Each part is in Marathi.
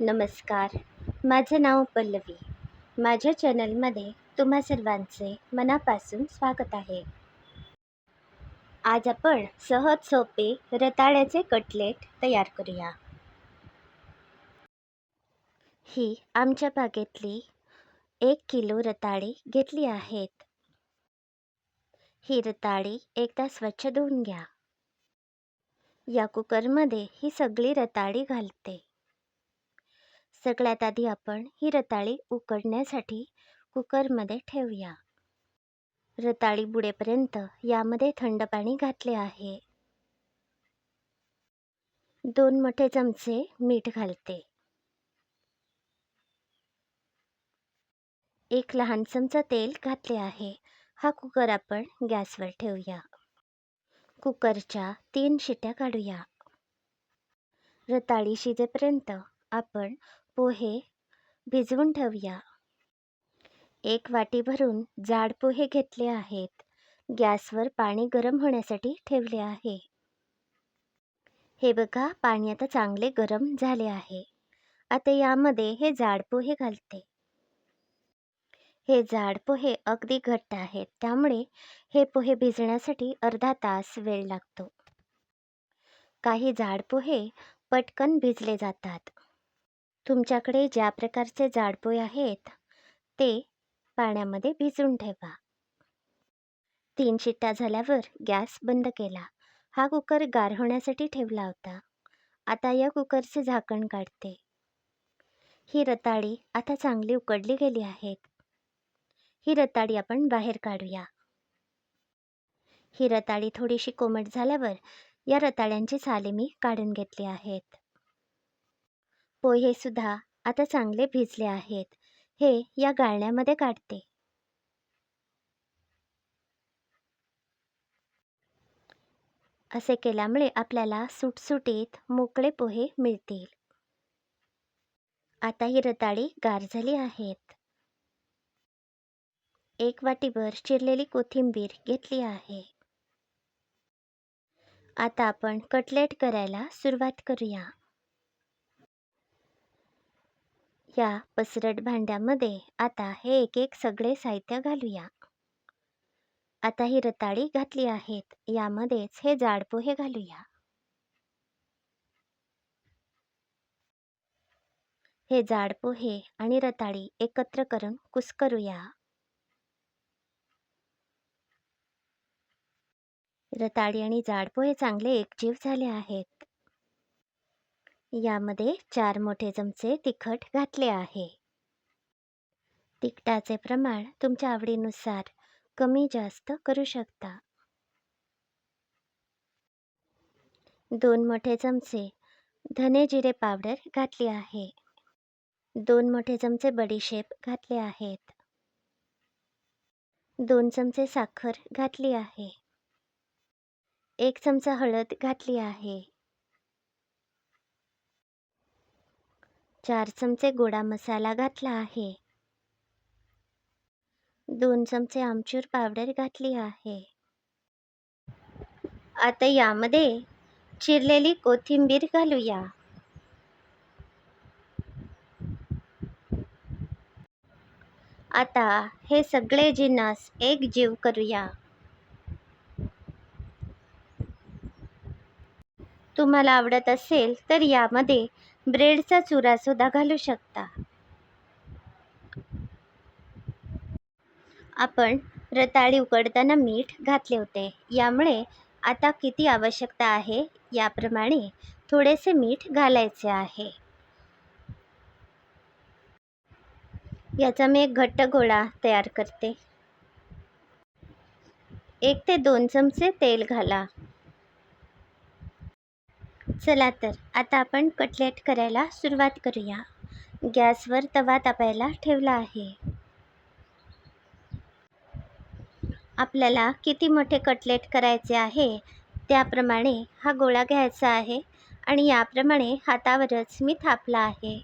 नमस्कार. माझं नाव पल्लवी. माझ्या चॅनलमध्ये तुम्हा सर्वांचे मनापासून स्वागत आहे. आज आपण सहज सोपे रताळ्याचे कटलेट तयार करूया. ही आमच्या बागेतली एक किलो रताळी घेतली आहेत. ही रताळी एकदा स्वच्छ धुवून घ्या. या कुकरमध्ये ही सगळी रताळी घालते. सगळ्यात आधी आपण ही रताळी उकडण्यासाठी कुकरमध्ये ठेवूया. रताळी बुडेपर्यंत यामध्ये थंड पाणी घातले आहे. दोन मोठे चमचे मीठ घालते. एक लहान चमचा तेल घातले आहे. हा कुकर आपण गॅसवर ठेवूया. कुकरच्या तीन शिट्या काढूया. रताळी शिजेपर्यंत आपण पोहे भिजवून ठेवूया. एक वाटी भरून जाड पोहे घेतले आहेत. गॅसवर पाणी गरम होण्यासाठी ठेवले आहे. हे बघा पाणी आता चांगले गरम झाले आहे. आता यामध्ये हे जाड पोहे घालते. हे जाड पोहे अगदी घट्ट आहेत त्यामुळे हे पोहे भिजण्यासाठी अर्धा तास वेळ लागतो. काही जाड पोहे पटकन भिजले जातात. तुमच्याकडे ज्या प्रकारचे जाडपोय आहेत ते पाण्यामध्ये भिजवून ठेवा. तीन शिट्ट्या झाल्यावर गॅस बंद केला. हा कुकर गार होण्यासाठी ठेवला होता. आता या कुकरचे झाकण काढते. ही रताळी आता चांगली उकडली गेली आहेत. ही रताळी आपण बाहेर काढूया. ही रताळी थोडीशी कोमट झाल्यावर या रताळ्यांची साले मी काढून घेतली आहेत. पोहे सुद्धा आता चांगले भिजले आहेत. हे या गाळण्यामध्ये काढते. असे केल्यामुळे आपल्याला सुटसुटीत मोकळे पोहे मिळतील. आता ही रताळी गार झाली आहेत. एक वाटीभर चिरलेली कोथिंबीर घेतली आहे. आता आपण कटलेट करायला सुरुवात करूया. या पसरट भांड्यामध्ये आता हे एक एक सगळे साहित्य घालूया. आता ही रताळी घातली आहेत. यामध्येच हे जाड पोहे घालूया. हे जाड पोहे आणि रताळी एकत्र करून कुस्करूया. रताळी आणि जाड पोहे चांगले एकजीव झाले आहेत. यामध्ये चार मोठे चमचे तिखट घातले आहे. तिखटाचे प्रमाण तुमच्या आवडीनुसार कमी जास्त करू शकता. दोन मोठे चमचे धने जिरे पावडर घातली आहे. दोन मोठे चमचे बडीशेप घातले आहेत. दोन चमचे साखर घातली आहे. एक चमचा हळद घातली आहे. चार चमचे गोडा मसाला घातला आहे. दोन चमचे आमचूर पावडर घातली आहे. आता यामध्ये चिरलेली कोथिंबीर घालूया. आता हे सगळे जिन्नस एक जीव करूया. तुम्हाला आवडत असेल तर यामध्ये ब्रेडचा चुरासुद्धा घालू शकता. आपण रताळी उकडताना मीठ घातले होते. यामुळे आता किती आवश्यकता आहे याप्रमाणे थोडेसे मीठ घालायचे आहे. याचा मी एक घट्ट गोळा तयार करते. एक ते दोन चमचे तेल घाला. चला तर आता आपण कटलेट करायला सुरुवात करूया. गॅसवर तवा तापायला ठेवला आहे. आपल्याला किती मोठे कटलेट करायचे आहे त्याप्रमाणे हा गोळा घ्यायचा आहे आणि याप्रमाणे हातावरच मी थापला आहे.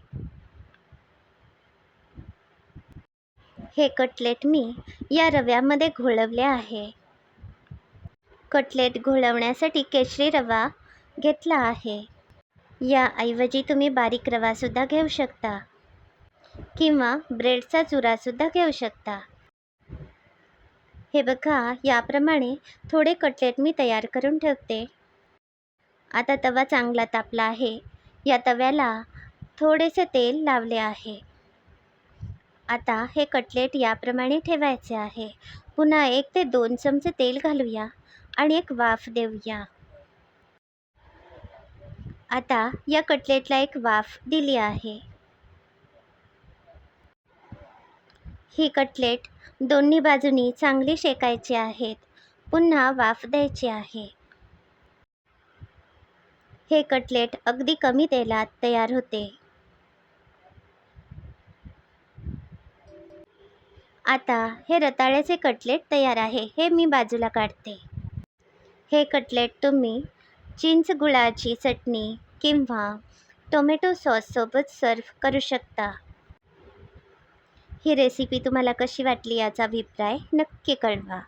हे कटलेट मी या रव्यामध्ये घोळवले आहे. कटलेट घोळवण्यासाठी केशरी रवा घेतला आहे. याऐवजी तुम्ही बारीक रवासुद्धा घेऊ शकता. किंवा ब्रेडचा चुरासुद्धा घेऊ शकता. हे बघा याप्रमाणे थोडे कटलेट मी तयार करून ठेवते. आता तवा चांगला तापला आहे. या तव्याला थोडेसे तेल लावले आहे. आता हे कटलेट याप्रमाणे ठेवायचे आहे. पुन्हा एक ते दोन चमचे तेल घालूया आणि एक वाफ देऊया. आता या कटलेटला एक वाफ दिली आहे. ही कटलेट दोन्ही बाजूनी चांगली शेकायची आहेत. पुन्हा वाफ द्यायची आहे. हे कटलेट अगदी कमी तेलात तयार होते. आता हे रताळ्याचे कटलेट तयार आहे हे मी बाजूला काढते. हे कटलेट तुम्ही चिंच गुळाची चटणी किंवा टोमॅटो सॉससोबत सर्व्ह करू शकता. ही रेसिपी तुम्हाला कशी वाटली याचा अभिप्राय नक्की कळवा.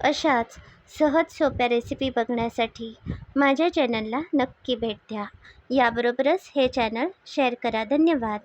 अशाच सहज सोप्या रेसिपी बघण्यासाठी माझ्या चॅनलला नक्की भेट द्या. याबरोबरच हे चॅनल शेअर करा. धन्यवाद.